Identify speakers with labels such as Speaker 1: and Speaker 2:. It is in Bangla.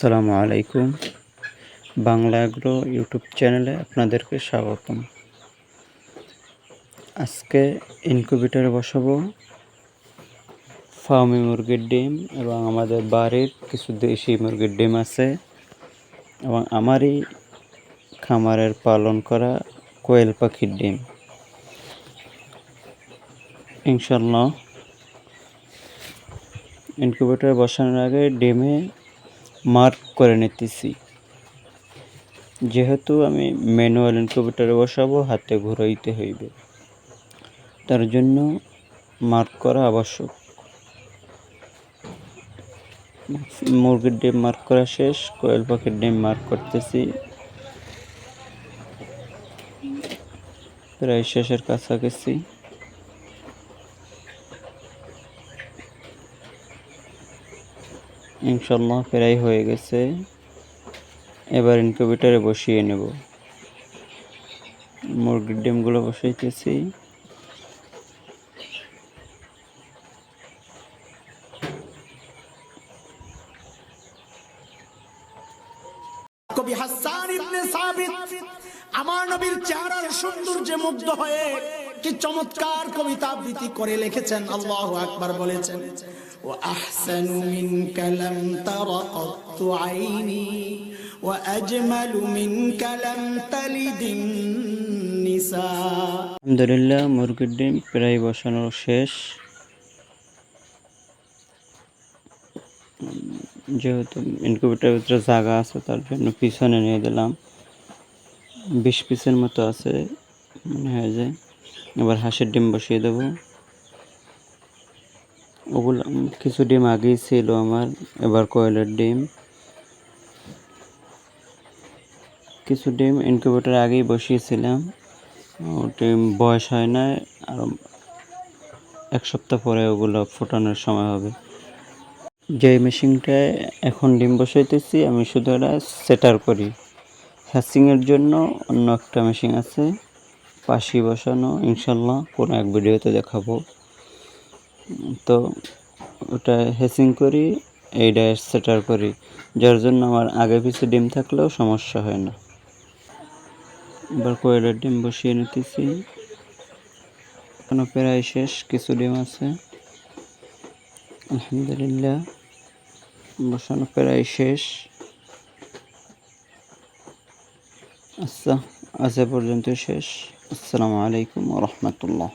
Speaker 1: আসসালামু আলাইকুম। বাংলা আগ্রো ইউটিউব চ্যানেলে আপনাদেরকে স্বাগতম। আজকে ইনকিউবেটরে বসাবো ফার্মি মুরগির ডিম এবং আমাদের বাড়ির কিছু দেশি মুরগির ডিম আছে এবং আমারই খামারের পালন করা কোয়েল পাখির ডিম। ইনশাল্লাহ ইনকিউবেটরে বসানোর আগে ডিমে মার্ক করে নিতেছি। যেহেতু আমি ম্যানুয়াল ইনকিউবেটরে বসাবো, হাতে ঘুরাইতে হইবে। তার জন্য মার্ক করা আবশ্যক। মুরগির ডিম মার্ক করা শেষ, কোয়েল পাখির ডিম মার্ক করতেছি। প্রায় শেষের কাছাকাছি। ইনশাল্লাহ প্রায় হয়ে গেছে। এবার ইনকিউবেটরে বসিয়ে নেব। মুরগির ডিমগুলো বসাইতেছি।
Speaker 2: কবি হাসান ইবনে সাবিত। আমার নবীর চেহারার সৌন্দর্যে মুগ্ধ হয়ে কি চমৎকার কবিতা আবৃত্তি করে লিখেছেন। আল্লাহু আকবার বলেছেন মিনকা লাম তারা কত্তু আইনি, ওয়া আজমালু মিনকা লাম তালিদিন নিসা।
Speaker 1: আলহামদুলিল্লাহ, মুরগির ডিম প্রায় বসানো শেষ। যেহেতু ইনকিউবেটারের ভিতরে জায়গা আছে, তার জন্য পিছনে নিয়ে দিলাম বিশ পিসের মতো আছে, মনে হয় যে। এবার হাঁসের ডিম বসিয়ে দেবো। ওগুলো কিছু ডিম আগেই ছিল আমার, এবার কয়েলের ডিম। কিছু ডিম ইনকিউবেটার আগেই বসিয়েছিলাম। ডিম বয়স হয় না, আর এক সপ্তাহ পরে ওগুলো ফোটানোর সময় হবে। যে মেশিনটায় এখন ডিম বসাইতেছি, আমি শুধু এটা সেটার করি। হ্যাচিংয়ের জন্য অন্য একটা মেশিন আছে। পাশি বসানো, ইনশাল্লাহ কোনো এক ভিডিওতে দেখাবো। তো ওটা হ্যাচিং করি, এই এইটা সেটার করি। যার জন্য আমার আগে পিছে ডিম থাকলেও সমস্যা হয় না। এবার কয়লার ডিম বসিয়ে নিতেছি। এখনও প্রায় শেষ, কিছু ডিম আছে। আলহামদুলিল্লাহ, বসানো প্রায় শেষ। আচ্ছা আজ এ পর্যন্ত শেষ আসসালামু আলাইকুম রহমতুল্লাহ